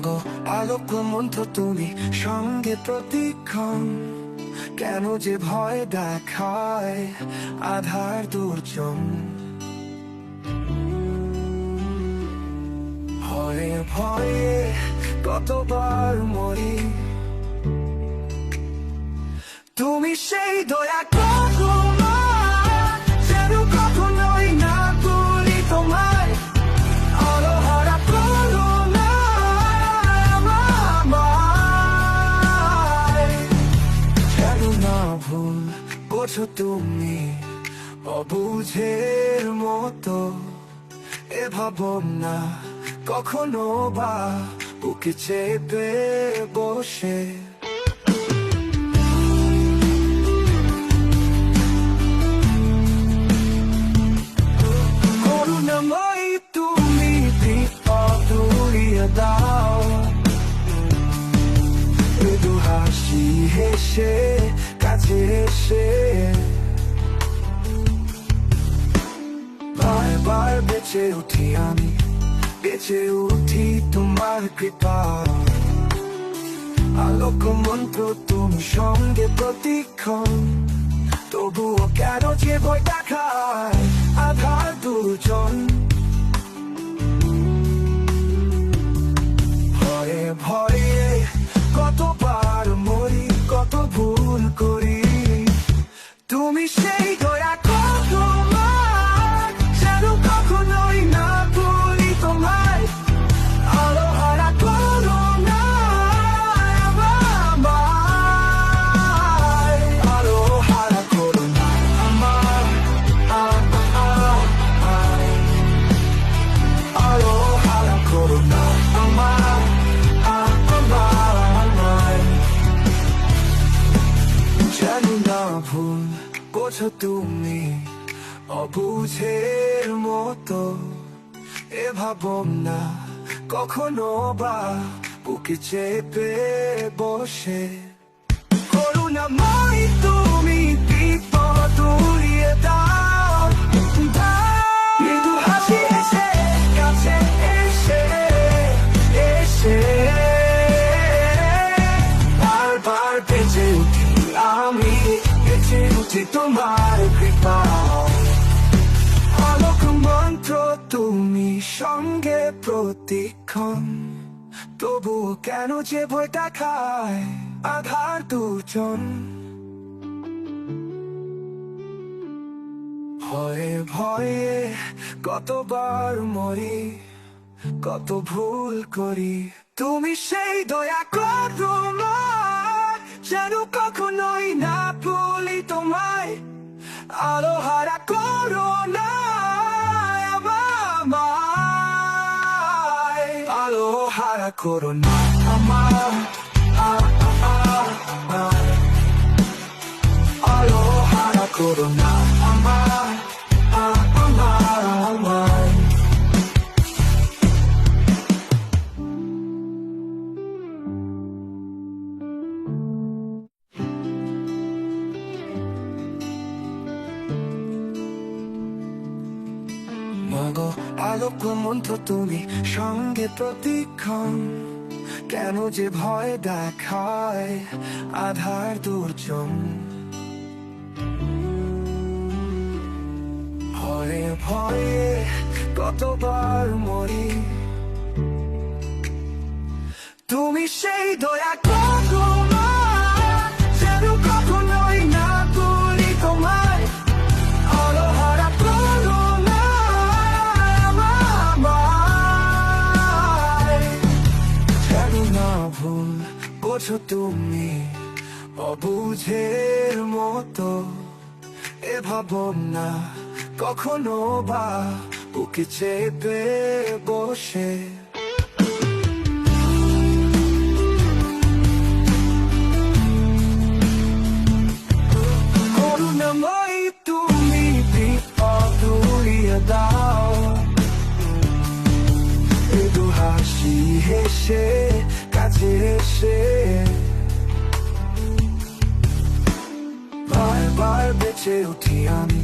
মাগো আলোক মন্ত্র তুমি সঙ্গে প্রতিক্ষণ। কেন যে ভয় দেখায় আধার দুর্জন ভয়ে ভয়ে কতবার মরি। তুমি সেই দয়া বোঝো তুমি অবুঝের মতো। এ ভাবনা কখনো বা বুকে চেপে বসে। বেঁচে উঠি আমি, বেঁচে উঠি তোমার কৃপা। আলোক মন্ত্র তুমি সঙ্গে প্রতিক্ষণ, তবুও কেন যে ভয় দেখায় আধার দুজন ভয়ে ভয়ে কতবার মরি, কত ভুল করি। এ ভাবনা কখনো বা বুকে চেপে বসে। করুণাময় তুমি বিপদ উড়িয়ে দাও। মৃদু হাসি হেসে কাছে এসে এসে। বারবার বেঁচে উঠি আমি, বেঁচে উঠি তোমার কৃপা প্রতিক্ষণ তবুও কেন যে ভয় দেখায় আধার দুজন? ভয়ে ভয়ে কতবার মরি, কত ভুল করি। তুমি সেই দয়া করো যেন কখনোই না ভুলি তোমায়। আলো হারা করো না। আলো হারা করো না আমার আ- আ- আ- আ- আলো হারা করো না আমার আ- আমার আমায়। মাগো আলোক মন্ত্র তুমি সঙ্গে প্রতিক্ষণ কেন যে ভয় দেখায় আধার দুর্জন ভয়ে ভয়ে কতবার মরি তুমি সেই দয়া বোঝো তুমি অবুঝের মতো। এ ভাবনা কখনো বা বুকে চেপে বসে। বেঁচে উঠি আমি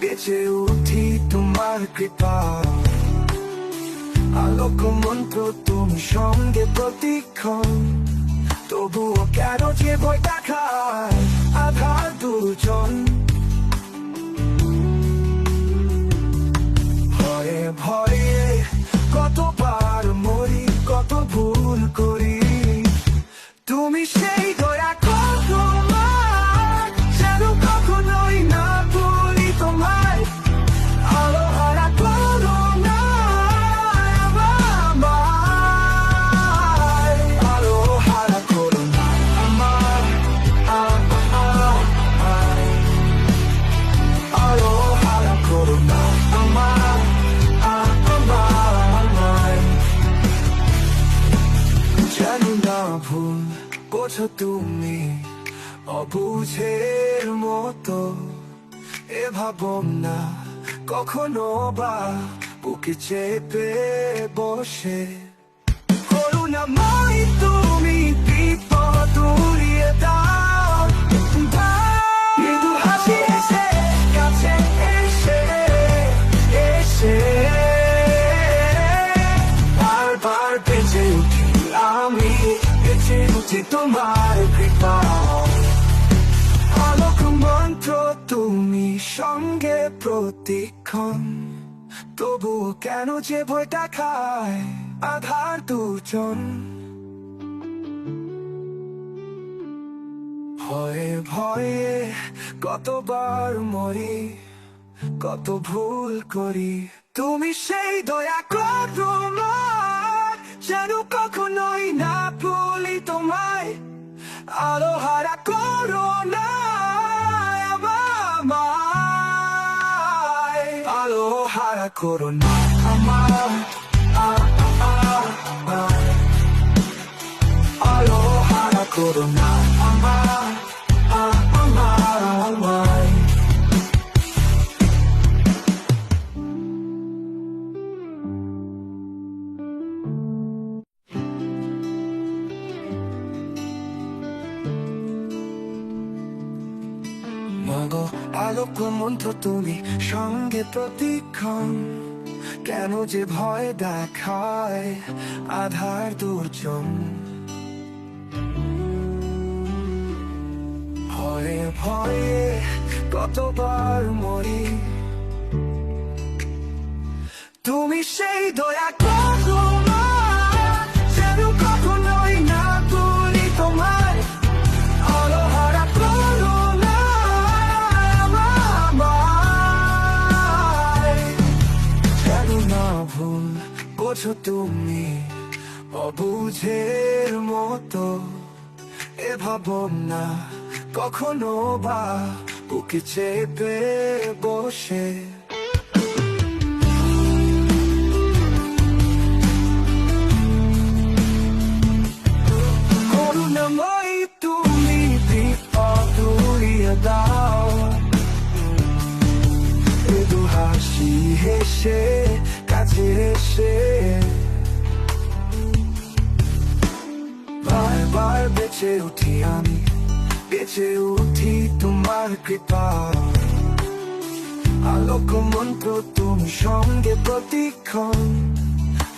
বেঁচে উঠি তোমার কৃপা আলোক মন্ত্র তুমি সঙ্গে প্রতিক্ষণ তবুও কেন যে ভয় দেখায় আধার দুজন ভয়ে ভয়ে কতবার মরি কত ভুল করি এ ভাবনা কখনো বা বুকে চেপে বসে। করুণাময় তুমি বিপদ উড়িয়ে দাও। মৃদু হাসি কাছে এসে বারবার উঠি আমি উঠি তোমার সঙ্গে প্রতিক্ষণ। তবুও কেন যে ভয় দেখায় আধার দুজন। ভয়ে ভয়ে কতবার মরি, কত ভুল করি। তুমি সেই দয়া করো যেন কখনোই না ভুলি তোমায়। আলো হারা করো না। হারা করো না আমার আ- আ- আ- আলো হারা করো না আমার আ- আমার আমায় মাগো আলোক মন্ত্র তুমি সঙ্গে প্রতিক্ষণ। কেন যে ভয় দেখায় আধার দুর্জন। ভয়ে ভয়ে কতবার মরি। তুমি সেই দয়া বোঝো তুমি অবুঝের মতো। এ ভাবনা কখনো বা বুকে চেপে বসে। বেঁচে উঠি আমি, বেঁচে উঠি তোমার কৃপা। আলোক মন্ত্র তুমি সঙ্গে প্রতিক্ষণ,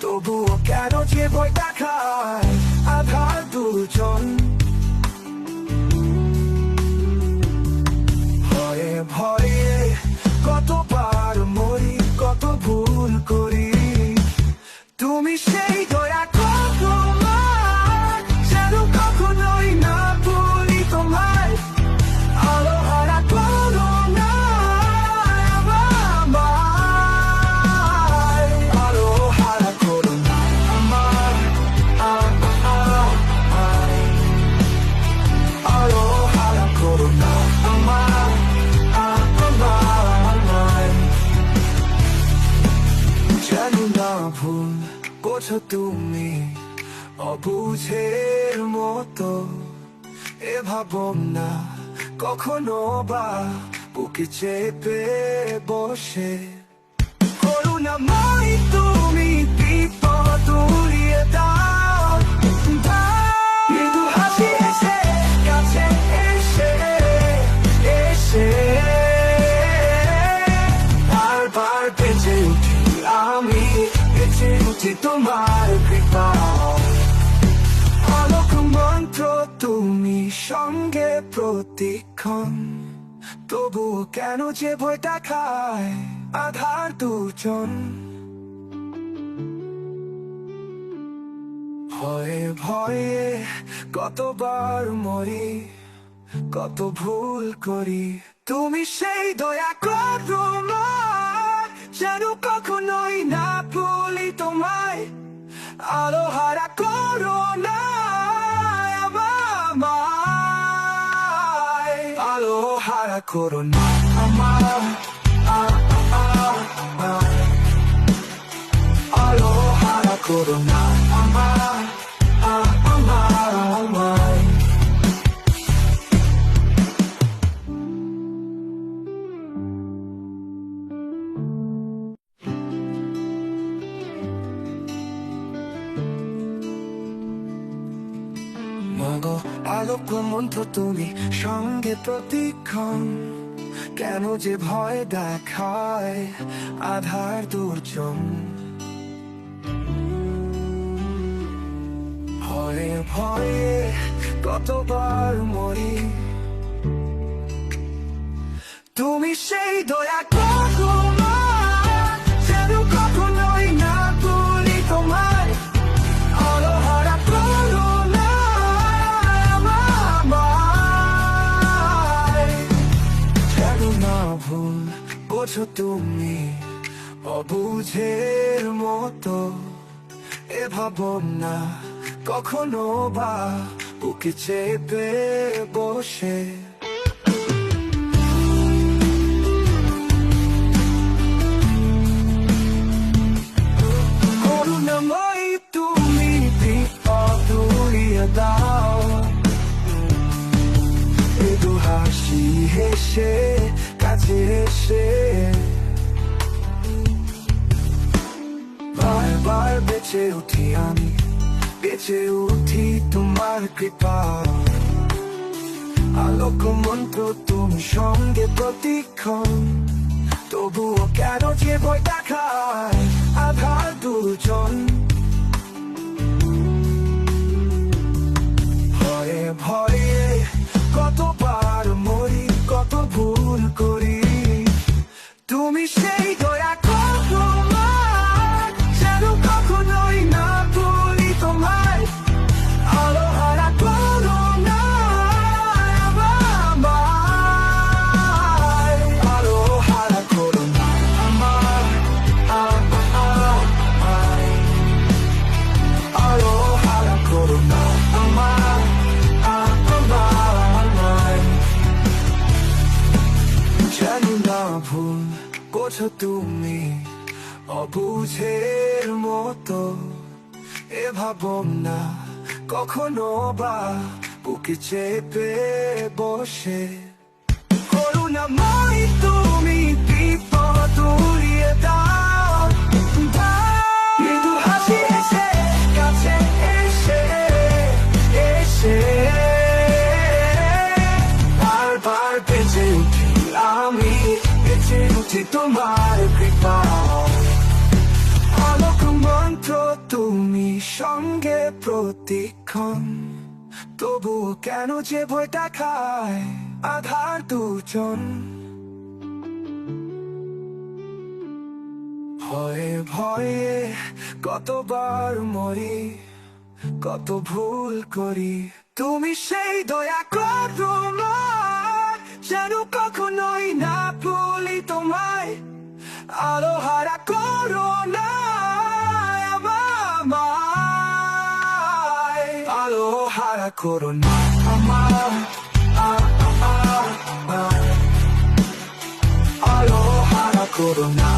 তবুও কেন যে বই দেখায় আধার দুজন এ ভাবনা কখনো বা বুকে চেপে বসে। করুণাময় তুমি বিপদ উড়িয়ে এসে। বারবার বেঁচে উঠি আমি, বেঁচে উঠি তোমার প্রতিক্ষণ। তবুও কেন যে ভয়টা খায় আধার দুজন। ভয়ে ভয়ে কতবার মরি, কত ভুল করি। তুমি সেই দয়া করো যেন কখনোই না ভুলি তোমায়। আলো হারা করো না। হারা করো না আমার আ, আ, আ, আলো হারা করো তুমি সঙ্গে প্রতিক্ষণ। কেন যে ভয় দেখায় আধার দুর্জন ভয়ে ভয়ে কতবার মরি। তুমি সেই দয়া বোঝো তুমি অবুঝের মতো। এ ভাবনা কখনো বা বুকে চেপে বসে। বেঁচে উঠি তোমার কৃপা। আলোক মন্ত্র তুমি সঙ্গে প্রতিক্ষণ, তবুও কেন যে বই দেখায় আধার দুজন ভয়ে ভয়ে কতবার মরি, কত ভুল করি। তুমি সেই এ ভাবনা কখনো বা বুকে চেপে বসে করুণাময় তুমি বিপদ উড়িয়ে দাও। সঙ্গে প্রতিক্ষণ। তবুও কেন যে ভয়টা খায় আধার দুজন। ভয়ে ভয়ে কতবার মরি, কত ভুল করি। তুমি সেই দয়া করো যেন কখনোই না ভুলি তোমায়। আলো হারা করো না আমার আ- আ- আ- আ- আলো হারা করো না